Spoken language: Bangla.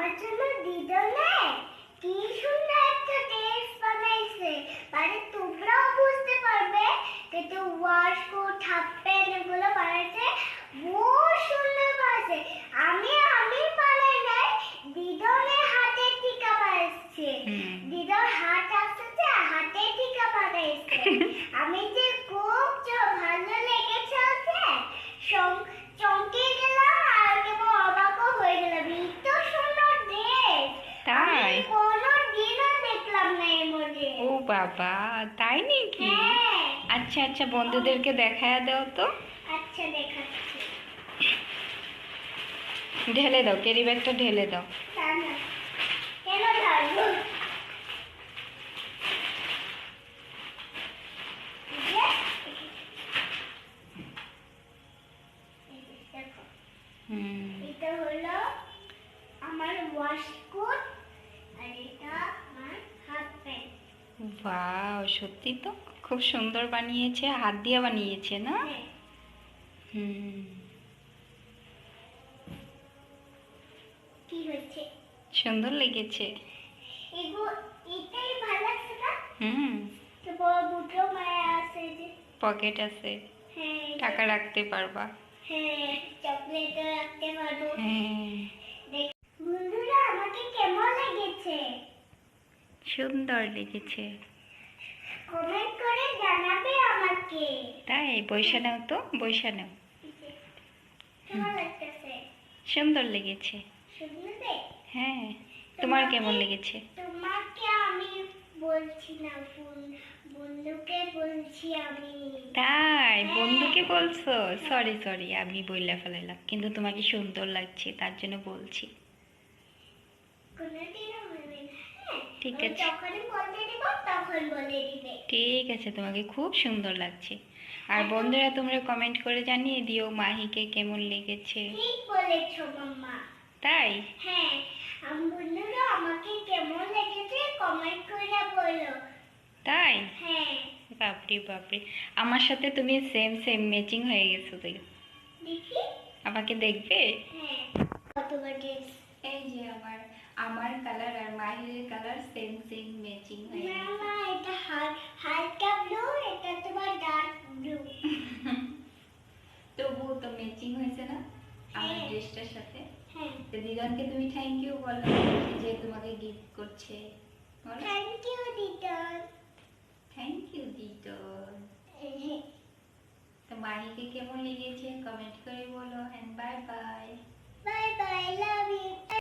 আমার জন্য দিদনে কি সুন্দর একটা ড্রেস বানাইছে। মানে তোমরাও বুঝতে পারবে কিন্তু ওয়াশ কোট হাফ এগুলো বানাইছে বহুত সুন্দর বানাইছে। আমি আমি বানাই নাই দিদনে হাতে টিকা বানাইছে। দিদর হাত আছে হাতে টিকা বানাইছে। আমি যে খুব চ- ভালো লেগেছে ওকে সং- চমকে গেলাম আর কেবল অবাকও হয়ে গেলাম এত সুন্দর ড্রেস তাই? আমি কোনো দিনও দেখলাম না এর মধ্যে ও বাবা তাই নাকি? হ্যাঁ। আচ্ছা আচ্ছা বন্ধুদেরকে দেখায় দাও তো। আচ্ছা দেখাচ্ছি। ঢেলে দাও ক্যারি ব্যাগটা ঢেলে দাও। এটা হলো আমার ওয়াশকোট আর এটা আমার হাফ প্যান্ট বাও সত্যি তো? খুব সুন্দর বানিয়েছে হাত দিয়ে বানিয়েছে না? হ্যাঁ। হুম। কি সুন্দর লেগেছে। এটাই ভালো লাগছে না? হুম। তো বড় দুটো মায়া আছে যে। পকেট আছে। হ্যাঁ টাকা রাখতে পারবা। হ্যাঁ চকলেটও রাখতে পারব। হ্যাঁ দেখ- বন্ধুরা আমাকে কেমন লেগেছে সুন্দর লেগেছে। কমেন্ট করে জানাবে আমাকে। তাই বৈশা নাও তো বৈশা নাও। সুন্দর লেগেছে। হ্যাঁ তোমার কেমন লেগেছে? তোমাকে আমি বলছি না বন্ধুকে বলছি আমি। তাই বন্ধুকে বলছো? সরি সরি আমি বইলা ফেলাইলাম। কিন্তু তোমাকে সুন্দর লাগছে তার জন্য বলছি। কোনোদিনও বলবে না হ্যাঁ ঠিক আছে। ঠিক আছে তোমাকে খুব সুন্দর লাগছে। আর বন্ধুরা তোমরা কমেন্ট করে জানিয়ে দিও মাহিকে কেমন লেগেছে। ঠিক বলেছ মাম্মা। তাই? হ্যাঁ বন্ধুরা আমাকে কেমন লেগেছে কমেন্ট করে বলো। তাই? হ্যাঁ। বাপরে বাপরে। আমার সাথে তুমি সেম সেম ম্যাচিং হয়ে গেছো তুই দেখি। আমাকে দেখবে? হ্যাঁ। কতবার ড্রেস এই যে আমার আমার কালার আর কালার সেম সেম ম্যাচিং হয়ে গেছে। এটা হালকা ব্লু এটা তোমার ডার্ক ব্লু তবুও তো ম্যাচিং হয়েছে না? আমার হ্যাঁ। ড্রেসটার সাথে? হ্যাঁ। তো তুমি থ্যাংক ইউ বলো যে তোমাকে গিফট করছে। থ্যাংক ইউ দিদন থ্যাংক ইউ দিদো তো মাহিকে কেমন লেগেছে? কমেন্ট করে বলো and bye bye bye bye love you